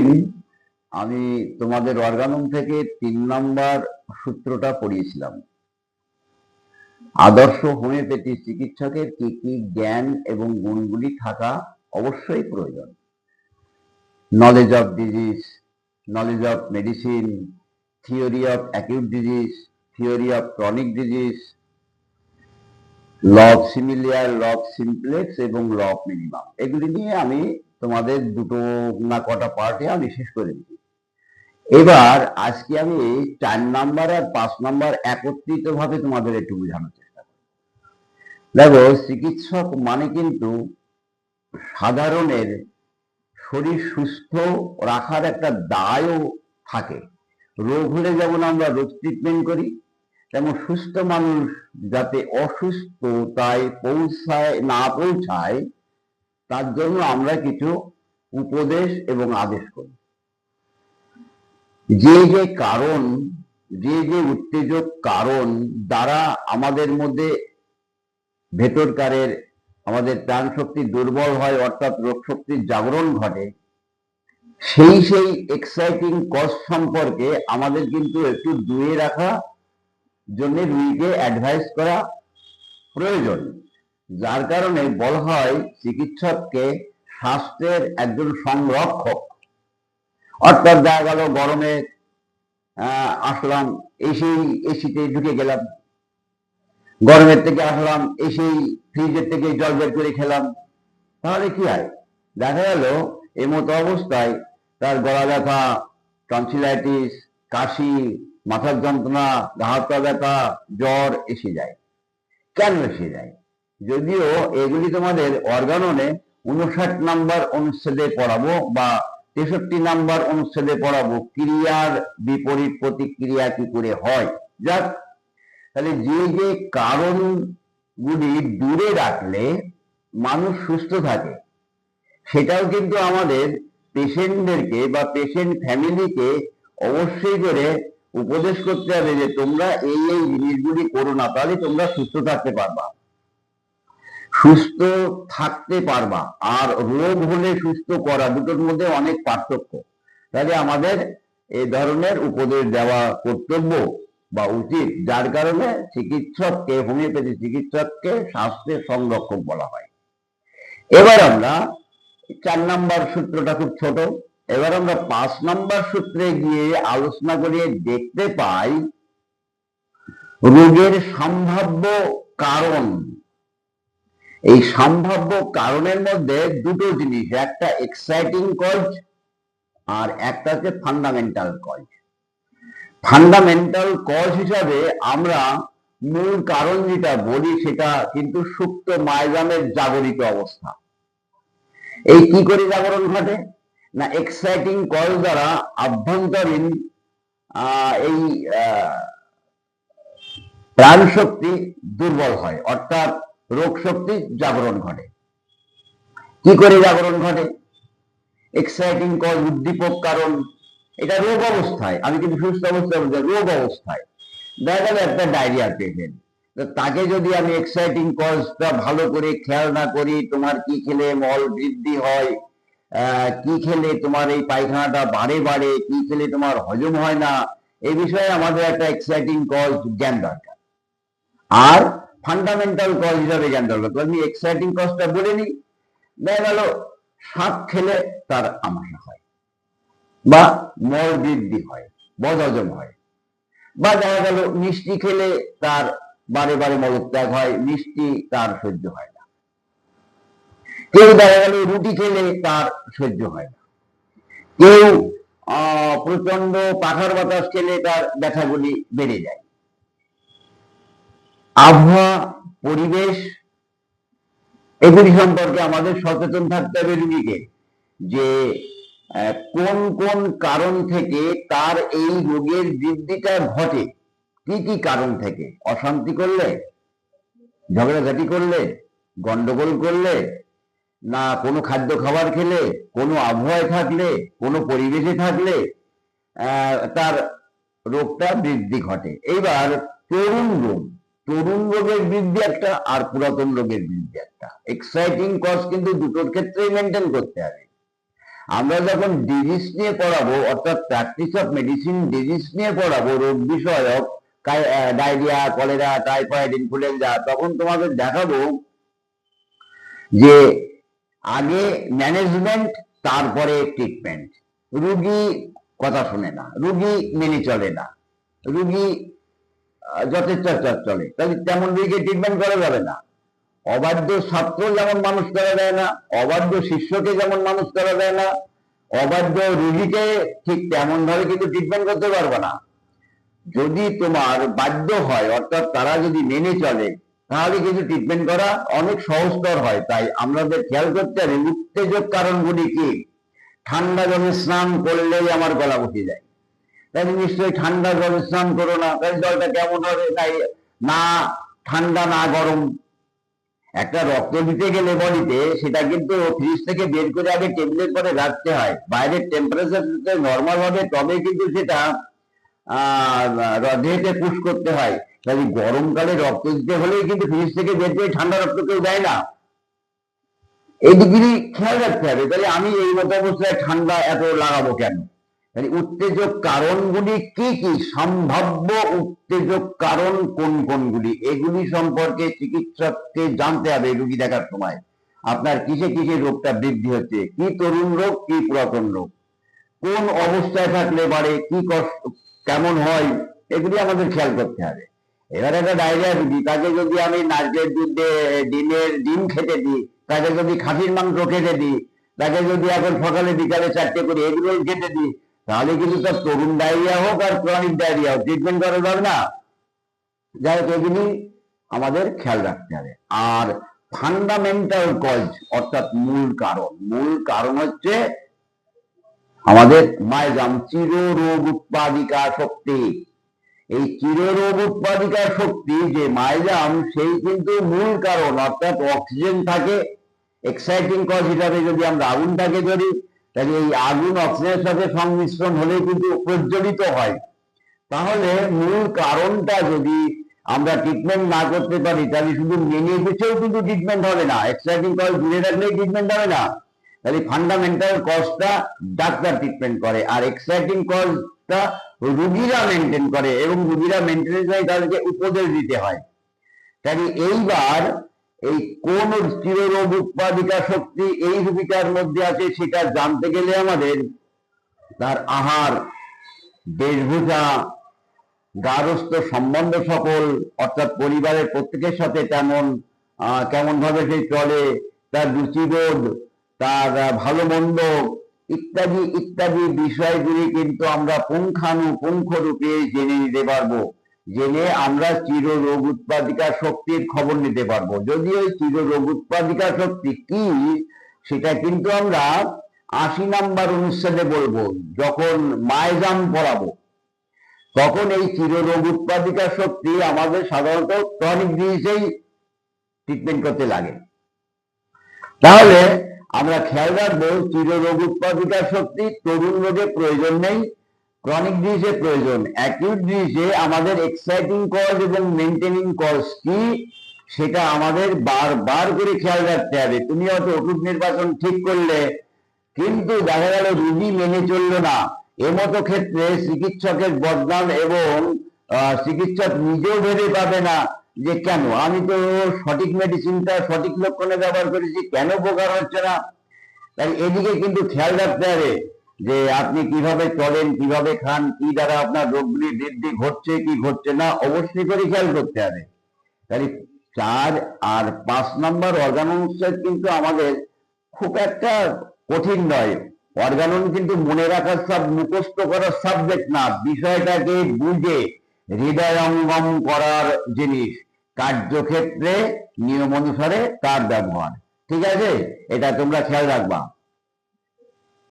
দিন আমি তোমাদের অর্গানম থেকে তিন নম্বর সূত্রটা পড়িয়েছিলাম। আদর্শ হোমিওপ্যাথি চিকিৎসকের কি কি জ্ঞান এবং গুণগুলি থাকা অবশ্যই প্রয়োজন। Knowledge of disease knowledge of medicine theory of acute disease theory of chronic disease law of similar law simplex এবং ল মিনিমাম এগুলি নিয়ে আমি তোমাদের দুটো না কটা পার্টে আমি শেষ করে দিচ্ছি এবার আজকে আমি চার নাম্বার আর পাঁচ নাম্বার একত্রিত ভাবে তোমাদের একটু বোঝানোর চেষ্টা করব। দেখো, চিকিৎসক মানে কিন্তু সাধারণের শরীর সুস্থ রাখার একটা দায়ও থাকে। রোগ হলে যেমন আমরা রোগ ট্রিটমেন্ট করি তেমন সুস্থ মানুষ যাতে অসুস্থতায় পৌঁছায়, না পৌঁছায়, তার জন্য আমরা কিছু উপদেশ এবং আদেশ করি। যে যে কারণ, যে যে উত্তেজক কারণ দ্বারা আমাদের মধ্যে ভেতরকারের আমাদের প্রাণ শক্তি দুর্বল হয়, অর্থাৎ রোগ শক্তির জাগরণ ঘটে, সেই সেই এক্সাইটিং কজ সম্পর্কে আমাদের কিন্তু একটু দূরে রাখা জন্য রুগীকে অ্যাডভাইস করা প্রয়োজন। যার কারণে বলা হয়, চিকিৎসককে স্বাস্থ্যের একজন সংরক্ষক। অর্থাৎ দেখা গেল গরমে আসলাম, এসেই এসিতে ঢুকে গেলাম। গরমের থেকে আসলাম, এসেই ফ্রিজের থেকে জল বের করে খেলাম। তাহলে কি হয়? দেখা গেল এই মতো অবস্থায় তার গলা ব্যথা টনসিলাইটিস কাশি মাথার যন্ত্রণা হাত পা ব্যথা, জ্বর এসে যায়। কেন এসে যায়? যদিও এগুলি তোমাদের অর্গাননে উনষাট নাম্বার অনুচ্ছেদে পড়াবো বা তেষট্টি নাম্বার অনুচ্ছেদে পড়াবো, ক্রিয়ার বিপরীত প্রতিক্রিয়া কি করে হয়? যাক, তাহলে যে যে কারণগুলি দূরে রাখলে মানুষ সুস্থ থাকে, সেটাও কিন্তু আমাদের পেশেন্টদেরকে বা পেশেন্ট ফ্যামিলিকে অবশ্যই করে উপদেশ করতে হবে যে তোমরা এই এই জিনিসগুলি করো না, তাহলে তোমরা সুস্থ থাকতে পারবা। সুস্থ থাকতে পারবা, আর রোগ হলে সুস্থ করা দুটোর মধ্যে অনেক পার্থক্য। তাহলে আমাদের এই ধরনের উপদেশ দেওয়া কর্তব্য বা উচিত, যার কারণে চিকিৎসককে, হোমিওপ্যাথি চিকিৎসককে স্বাস্থ্যের সংরক্ষক বলা হয়। এবার আমরা চার নাম্বার সূত্রটা খুব ছোট। এবার আমরা পাঁচ নাম্বার সূত্রে গিয়ে আলোচনা করে দেখতে পাই রোগের সম্ভাব্য কারণ। এই সম্ভাব্য কারণের মধ্যে দুটো জিনিস, একটা এক্সাইটিং কজ আর একটা হচ্ছে ফান্ডামেন্টাল কজ ফান্ডামেন্টাল কজ হিসাবে আমরা মূল কারণ যেটা বলি সেটা কিন্তু সুপ্ত মায়জামের জাগরিত অবস্থা। এই কি করে জাগরণ ঘটে? না এক্সাইটিং কজ দ্বারা আভ্যন্তরীণ এই প্রাণ শক্তি দুর্বল হয়, অর্থাৎ রোগ শক্তি জাগরণ ঘটে। কি করে জাগরণ ঘটে? এক্সাইটিং কজ উদ্দীপক কারণ, এটা রোগ অবস্থায়, আমি কিন্তু সুস্থ অবস্থায় বলছি রোগ অবস্থায়। দেখা গেল একটা ডায়রিয়ার পেশেন্ট তাকে যদি আমি এক্সাইটিং কজটা ভালো করে খেয়াল না করি, তোমার কি খেলে মল বৃদ্ধি হয়? কি খেলে তোমার এই পায়খানাটা বাড়ে বাড়ে? কি খেলে তোমার হজম হয় না? এই বিষয়ে আমাদের একটা এক্সাইটিং কজ জ্ঞান দরকার। আর ফান্ডামেন্টাল কজ হিসাবে জ্ঞান দরকার। আমি এক্সাইটিং কজটা বলে নিই। দেখা গেল শাক খেলে তার আমাশা হয়। বা মল বৃদ্ধি হয় বদহজম হয়। বা দেখা গেল, মিষ্টি খেলে তার বারে বারে মলত্যাগ হয়, মিষ্টি তার সহ্য হয় না। কেউ দেখা গেল রুটি খেলে তার সহ্য হয় না। কেউ প্রচণ্ড পাখার বাতাস খেলে তার ব্যথাগুলি বেড়ে যায়। আবহাওয়া, পরিবেশ, এগুলি সম্পর্কে আমাদের সচেতন থাকতে হবে রুগীকে যে কোন কোন কারণ থেকে তার এই রোগের বৃদ্ধিটা ঘটে? কি কি কারণ থেকে? অশান্তি করলে? ঝগড়াঝাটি করলে? গন্ডগোল করলে? না কোনো খাদ্য খাবার খেলে, কোনো আবহাওয়ায় থাকলে, কোনো পরিবেশে থাকলে তার রোগটা বৃদ্ধি ঘটে। এইবার তরুণ রোগ। তরুণ রোগের বৃদ্ধি একটা আর পুরাতন রোগের বৃদ্ধি একটা। এক্সাইটিং কজ কিন্তু দুটোর ক্ষেত্রেই মেনটেন করতে হবে। আমরা যখন ডিজিজ নিয়ে পড়াবো, অর্থাৎ প্র্যাকটিস অফ মেডিসিন ডিজিজ নিয়ে পড়াবো, রোগ বিষয়ক ডায়রিয়া কলেরা টাইফয়েড ইনফ্লুয়েঞ্জা তখন তোমাদের দেখাবো যে আগে ম্যানেজমেন্ট তারপরে ট্রিটমেন্ট রুগী কথা শুনে না, রুগী মেনে চলে না। রুগী যথেচ্ছাচার চলে। তাহলে তেমন রুগীকে ট্রিটমেন্ট করা যাবে না। অবাধ্য ছাত্র যেমন মানুষ করা যায় না, অবাধ্য শিষ্যকে যেমন মানুষ করা যায় না, অবাধ্য রুগীকে ঠিক তেমন ভাবে কিন্তু ট্রিটমেন্ট করতে পারবে না। যদি তোমার বাধ্য হয়, অর্থাৎ তারা যদি মেনে চলে তাহলে কিন্তু ট্রিটমেন্ট করা অনেক সহজতর হয়। তাই আমাদের খেয়াল করতে হবে, উত্তেজক কারণগুলি কি? ঠান্ডা জলে স্নান করলেই আমার গলা উঠে যায়। তাই নিশ্চয়ই ঠান্ডা জলে স্নান করো না তাই জলটা কেমন হবে? তাই না, ঠান্ডা না গরম। একটা রক্ত দিতে গেলে বডিতে সেটা কিন্তু ফ্রিজ থেকে বের করে আগে টেবিলের পরে রাখতে হয়। বাইরের টেম্পারেচার নর্মাল হবে তবে কিন্তু সেটা দেহেতে পুশ করতে হয়। তাহলে গরমকালে রক্ত দিতে হলেই কিন্তু ফ্রিজ থেকে করে ঠান্ডা রক্ত কেউ দেয় না। এই দিকগুলি খেয়াল রাখতে হবে। তাহলে আমি এই মতো অবস্থায় ঠান্ডা এত লাগাবো কেন? তাহলে উত্তেজক কারণগুলি কি কি? সম্ভাব্য উত্তেজক কারণ কোন কোনগুলি? এগুলি সম্পর্কে চিকিৎসককে জানতে হবে রুগী দেখার সময়। আপনার কিসে কিসে রোগটা বৃদ্ধি হচ্ছে? কি তরুণ রোগ, কি পুরাতন রোগ? কোন অবস্থায় থাকলে বাড়ে? কি কষ্ট, কেমন হয়? এগুলি আমাদের খেয়াল করতে হবে। এবার একটা ডায়রিয়া রুগী তাকে যদি আমি নারকেল দুধ, ডিমের ডিম খেতে দিই তাকে যদি খাসির মাংস খেতে দিই তাকে যদি এখন সকালে, বিকালে চারটে করে এগুলো খেতে দিই তাহলে কিন্তু তার তরুণ ডায়রিয়া হোক আর ক্রনিক ডায়রিয়া হোক ট্রিটমেন্ট করা যাবে না। যাই হোক, এগুলি আমাদের খেয়াল রাখতে হবে। আর ফান্ডামেন্টাল কজ অর্থাৎ মূল কারণ মূল কারণ হচ্ছে আমাদের মায়জাম চির রোগ উৎপাদিকা শক্তি। এই চির রোগ উৎপাদিকা শক্তি যে মাইজাম সেই কিন্তু মূল কারণ। অর্থাৎ অক্সিজেন থাকে এক্সাইটিং কজ হিসাবে যদি আমরা আগুনটাকে ধরি, তাহলে এই আগুন অক্সিজেনের সাথে সংমিশ্রণ হলে কিন্তু প্রজ্বলিত হয়। তাহলে মূল কারণটা যদি আমরা ট্রিটমেন্ট না করতে পারি, তাহলে শুধু মেনে গুছেও কিন্তু ট্রিটমেন্ট হবে না। এক্সাইটিং কজ দূরে রাখলেই ট্রিটমেন্ট হবে না। তাহলে ফান্ডামেন্টাল কজটা ডাক্তার ট্রিটমেন্ট করে। আর এক্সাইটিং কজটা রুগীরা মেনটেন করে এবং রুগীরা মেনটেনেন্স হয় তাদেরকে উপদেশ দিতে হয়। তাহলে এইবার এই কোন চিররোগ উৎপাদিকা শক্তি এই রুগীটার মধ্যে আছে সেটা জানতে গেলে আমাদের তার আহার, বেশভূষা, গারস্থ সম্বন্ধ সকল, অর্থাৎ পরিবারের প্রত্যেকের সাথে তেমন কেমন ভাবে সে চলে, তার রুচিবোধ, তার ভালো মন্দ ইত্যাদি ইত্যাদি বিষয়গুলি কিন্তু আমরা পুঙ্খানুপুঙ্খ রূপে জেনে নিতে পারব। জেনে আমরা চির রোগ উৎপাদিকা শক্তির খবর নিতে পারব। যদি ওই চির রোগ উৎপাদিকা শক্তি কি, সেটা কিন্তু আমরা আশি নাম্বার অনুচ্ছেদে বলব, যখন মায়জাম পড়াবো। তখন এই চির রোগ উৎপাদিকা শক্তি আমাদের সাধারণত ক্রনিক ডিজিজেই ট্রিটমেন্ট করতে লাগে। তাহলে আমরা খেয়াল রাখব চির রোগ উৎপাদিকা শক্তি, তরুণ রোগে প্রয়োজন নেই ক্রনিক ডিজিজে প্রয়োজন। অ্যাকিউট ডিজিজে আমাদের এক্সাইটিং কজ এবং মেনটেনিং কজ কি? সেটা আমাদের বারবার করে খেয়াল রাখতে হবে। তুমি হয়তো ওষুধ নির্বাচন ঠিক করলে, কিন্তু দেখা গেল রুগী মেনে চলল না। এমতো ক্ষেত্রে চিকিৎসকের বদনাম এবং চিকিৎসক নিজেও ভেবে পাবে না যে কেন? আমি তো সঠিক মেডিসিনটা সঠিক লক্ষণে ব্যবহার করেছি, কেন উপকার হচ্ছে না? তাই এদিকে কিন্তু খেয়াল রাখতে হবে যে আপনি কীভাবে চলেন, কীভাবে খান, কি দ্বারা আপনার রোগগুলি বৃদ্ধি ঘটছে, কি ঘটছে না, অবশ্যই করে খেয়াল করতে হবে। তাই চার আর পাঁচ নম্বর অর্গানুচ্ছেদ কিন্তু আমাদের খুব একটা কঠিন নয়। অর্গানন কিন্তু মনে রাখার সব মুখস্থ করার সাবজেক্ট না। বিষয়টাকে বুঝে হৃদয়ঙ্গম করার জিনিস কার্যক্ষেত্রে নিয়ম অনুসারে তার ব্যবহার। ঠিক আছে? এটা তোমরা খেয়াল রাখবা।